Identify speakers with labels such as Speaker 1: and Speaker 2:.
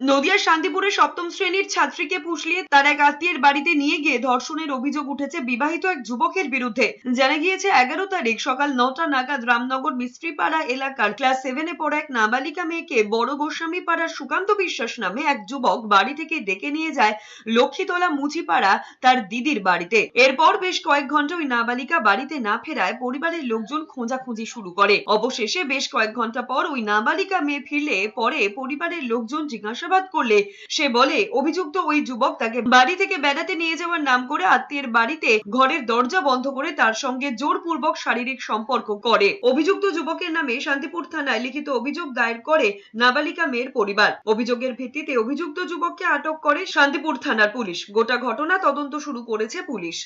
Speaker 1: নদিয়ার শান্তিপুরে সপ্তম শ্রেণির ছাত্রীকে ফুসলিয়ে তার এক আত্মীয়ের বাড়িতে নিয়ে গিয়ে ধর্ষণের অভিযোগ উঠেছে বিবাহিত এক যুবকের বিরুদ্ধে। জানা গিয়েছে, এগারো তারিখ সকাল নটা নাগাদ রামনগর মিস্ত্রিপাড়া এলাকার ক্লাস সেভেনে পড়া এক নাবালিকা মেয়েকে বড় গোস্বামী পাড়ার সুকান্ত বিশ্বাস নামে এক যুবক বাড়ি থেকে ডেকে নিয়ে যায় লক্ষ্মীতলা মুচিপাড়া তার দিদির বাড়িতে। এরপর বেশ কয়েক ঘণ্টা ওই নাবালিকা বাড়িতে না ফেরায় পরিবারের লোকজন খোঁজাখুঁজি শুরু করে। অবশেষে বেশ কয়েক ঘণ্টা পর ওই নাবালিকা মেয়ে ফিরলে পরে পরিবারের লোকজন জিজ্ঞাসাবাদ করলে। সে বলে, অভিযুক্ত ওই যুবক তাকে বাড়ি থেকে বেড়াতে নিয়ে যাওয়ার নাম করে আত্মীয়ের বাড়িতে ঘরের দরজা বন্ধ করে তার সঙ্গে জোরপূর্বক শারীরিক সম্পর্ক করে। অভিযুক্ত যুবকের নামে শান্তিপুর থানায় লিখিত অভিযোগ দায়ের করে নাবালিকা মেয়ের পরিবার। অভিযোগের ভিত্তিতে অভিযুক্ত যুবককে আটক করে শান্তিপুর থানার পুলিশ। গোটা ঘটনা তদন্ত শুরু করেছে পুলিশ।